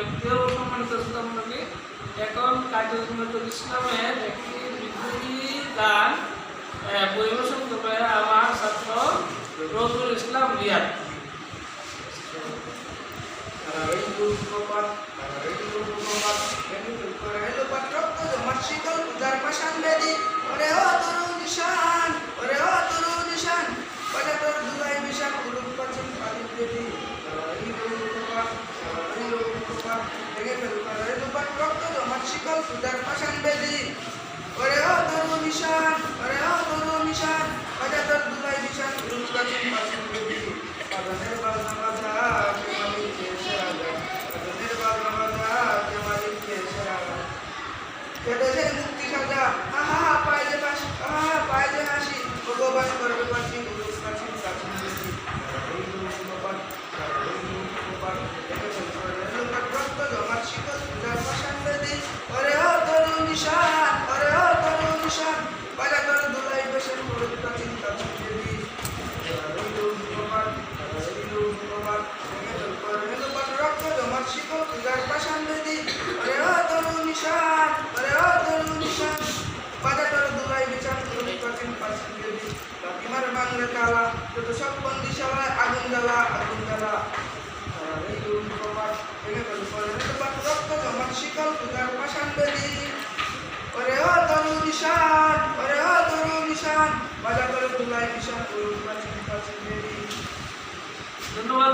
ব্যক্তিও সম্মানিত শ্রোতামণ্ডলী এখন কাজী নজরুল ইসলামের একটি বিদ্রোহী গান পরিবেশন করবে আমার ছাত্র নজরুল ইসলাম রিয়াদ ওরে ও তরু নিশান ওরে ও তরু নিশান বাজা তোর দুলাই নিশান রূপ প্রাচীন প্রাচীন বেদি। বাজানের বাজনা বাজা কে মালিক কে সেরাজা বাজানের বাজনা বাজা কে মালিক কে সেরাজা কেটেছে যত সব বন্দিশালায় আগুন জ্বালা আগুন জ্বালা। করে শিকল পূজার পাশান বেদি। ওরে ও তরু নিশান, ওরে ও তরু নিশান বাজা তোর দুলাই নিশান রূপ প্রাচীন প্রাচীন বেদি। ধন্যবাদ